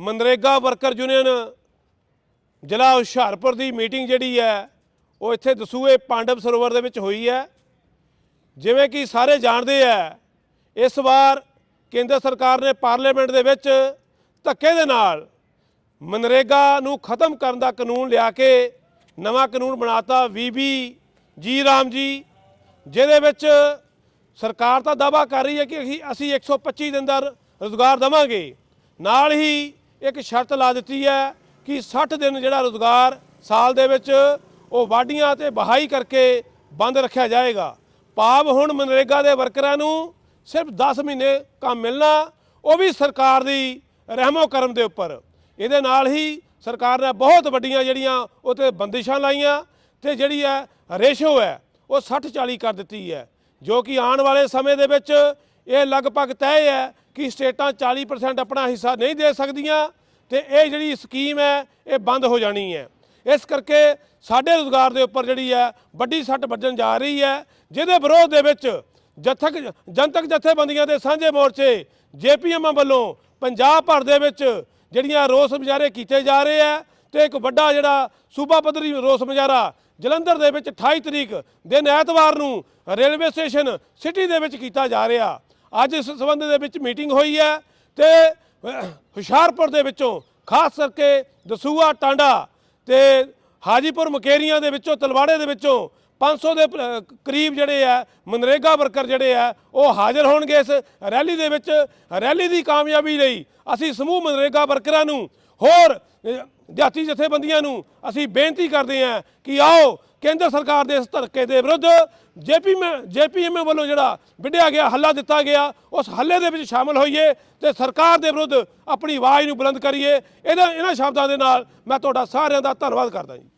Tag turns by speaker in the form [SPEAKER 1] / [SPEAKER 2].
[SPEAKER 1] MNREGA worker union ਜ਼ਿਲ੍ਹਾ ਹੁਸ਼ਿਆਰਪੁਰ ਦੀ meeting ਜਿਹੜੀ ਹੈ, ਉਹ ਇੱਥੇ ਦਸੂਏ ਪਾਂਡਵ ਸਰੋਵਰ ਦੇ ਵਿੱਚ ਹੋਈ ਹੈ। ਜਿਵੇਂ ਕਿ ਸਾਰੇ ਜਾਣਦੇ ਆ ਇਸ ਵਾਰ ਕੇਂਦਰ ਸਰਕਾਰ ਨੇ ਪਾਰਲੀਮੈਂਟ ਦੇ ਵਿੱਚ ਧੱਕੇ ਦੇ ਨਾਲ ਮਨਰੇਗਾ ਨੂੰ ਖਤਮ ਕਰਨ ਦਾ ਕਾਨੂੰਨ ਲਿਆ ਕੇ ਨਵਾਂ ਕਾਨੂੰਨ ਬਣਾਤਾ ਵੀਬੀ ਜੀ ਰਾਮ ਜੀ, ਜਿਹਦੇ ਵਿੱਚ ਸਰਕਾਰ ਤਾਂ ਦਾਅਵਾ ਕਰ ਰਹੀ ਹੈ ਕਿ ਅਸੀਂ- ਅਸੀਂ 125 ਦਿਨ ਦਾ ਰੋਜ਼ਗਾਰ ਦੇਵਾਂਗੇ। ਨਾਲ ਹੀ ਇੱਕ ਸ਼ਰਤ ਲਾ ਦਿੱਤੀ ਹੈ ਕਿ 60 ਦਿਨ ਜਿਹੜਾ ਰੋਜ਼ਗਾਰ ਸਾਲ ਦੇ ਵਿੱਚ ਉਹ ਵਾਢੀਆਂ ਤੇ ਬਹਾਈ ਕਰਕੇ ਬੰਦ ਰੱਖਿਆ ਜਾਏਗਾ। ਭਾਵ ਹੁਣ ਮਨਰੇਗਾ ਦੇ ਵਰਕਰਾਂ ਨੂੰ ਸਿਰਫ 10 ਮਹੀਨੇ ਕੰਮ ਮਿਲਣਾ, ਉਹ ਵੀ ਸਰਕਾਰ ਦੀ ਰਹਿਮੋ ਕਰਮ ਦੇ ਉੱਪਰ। ਇਹਦੇ ਨਾਲ ਹੀ ਸਰਕਾਰ ਨੇ ਬਹੁਤ ਵੱਡੀਆਂ ਜਿਹੜੀਆਂ ਉਤੇ ਬੰਦਿਸ਼ਾਂ ਲਾਈਆਂ ਤੇ ਜਿਹੜੀ ਹੈ ਰੇਸ਼ੋ ਹੈ, ਉਹ 60 40 ਕਰ ਦਿੱਤੀ ਹੈ। ਜੋ ਕਿ ਆਉਣ ਵਾਲੇ ਸਮੇਂ ਦੇ ਵਿੱਚ ਇਹ ਲਗਭਗ ਤੈਅ ਹੈ ਕਿ ਸਟੇਟਾਂ 40% ਆਪਣਾ ਹਿੱਸਾ ਨਹੀਂ ਦੇ ਸਕਦੀਆਂ ਤੇ ਇਹ ਜਿਹੜੀ ਸਕੀਮ ਹੈ, ਇਹ ਬੰਦ ਹੋ ਜਾਣੀ ਹੈ। ਇਸ ਕਰਕੇ ਸਾਡੇ ਰੋਜ਼ਗਾਰ ਦੇ ਉੱਪਰ ਜਿਹੜੀ ਹੈ, ਵੱਡੀ ਸੱਟ ਵੱਜਣ ਜਾ ਰਹੀ ਹੈ। ਜਿਹਦੇ ਵਿਰੋਧ ਦੇ ਵਿੱਚ ਜਥਕ, ਜਨਤਕ ਜਥੇਬੰਦੀਆਂ ਦੇ ਸਾਂਝੇ ਮੋਰਚੇ, ਜੇਪੀਐਮ ਵੱਲੋਂ ਪੰਜਾਬ ਭਰ ਦੇ ਵਿੱਚ ਜਿਹੜੀਆਂ ਰੋਸ ਮੁਜ਼ਾਹਰੇ ਕੀਤੇ ਜਾ ਰਹੇ ਆ ਤੇ ਇੱਕ ਵੱਡਾ ਜਿਹੜਾ ਸੂਬਾ ਪੱਧਰੀ ਰੋਸ ਮੁਜ਼ਾਹਰਾ ਜਲੰਧਰ ਦੇ ਵਿੱਚ 28 ਤਰੀਕ ਦਿਨ ਐਤਵਾਰ ਨੂੰ ਰੇਲਵੇ ਸਟੇਸ਼ਨ ਸਿਟੀ ਦੇ ਵਿੱਚ ਕੀਤਾ ਜਾ ਰਿਹਾ। ਅੱਜ ਇਸ ਸੰਬੰਧ ਦੇ ਵਿੱਚ ਮੀਟਿੰਗ ਹੋਈ ਹੈ ਤੇ ਹੁਸ਼ਿਆਰਪੁਰ ਦੇ ਵਿੱਚੋਂ ਖਾਸ ਕਰਕੇ ਦਸੂਆ ਟਾਂਡਾ ਤੇ ਹਾਜੀਪੁਰ ਮਕੇਰੀਆਂ ਦੇ ਵਿੱਚੋਂ, ਤਲਵਾੜੇ ਦੇ ਵਿੱਚੋਂ 500 ਦੇ ਕਰੀਬ ਜਿਹੜੇ ਆ ਮਨਰੇਗਾ ਵਰਕਰ ਜਿਹੜੇ ਆ ਉਹ ਹਾਜ਼ਰ ਹੋਣਗੇ ਇਸ ਰੈਲੀ ਦੇ ਵਿੱਚ। ਰੈਲੀ ਦੀ ਕਾਮਯਾਬੀ ਲਈ ਅਸੀਂ ਸਮੂਹ ਮਨਰੇਗਾ ਵਰਕਰਾਂ ਨੂੰ ਹੋਰ ਅਹ, ਜਾਤੀ ਜਥੇਬੰਦੀਆਂ ਨੂੰ ਅਸੀਂ ਬੇਨਤੀ ਕਰਦੇ ਹਾਂ ਕਿ ਆਓ ਕੇਂਦਰ ਸਰਕਾਰ ਦੇ ਇਸ ਧਰਕੇ ਦੇ ਵਿਰੁੱਧ ਜੇਪੀ ਜੇਪੀਐਮ ਵੱਲੋਂ ਜਿਹੜਾ ਵਿੱਢਿਆ ਗਿਆ ਹੱਲਾ ਦਿੱਤਾ ਗਿਆ ਉਸ ਹੱਲੇ ਦੇ ਵਿੱਚ ਸ਼ਾਮਲ ਹੋਈਏ ਤੇ ਸਰਕਾਰ ਦੇ ਵਿਰੁੱਧ ਆਪਣੀ ਆਵਾਜ਼ ਨੂੰ ਬੁਲੰਦ ਕਰੀਏ। ਇਹਦਾ ਇਹਨਾਂ ਸ਼ਬਦਾਂ ਦੇ ਨਾਲ ਮੈਂ ਤੁਹਾਡਾ ਸਾਰਿਆਂ ਦਾ ਧੰਨਵਾਦ ਕਰਦਾ ਜੀ।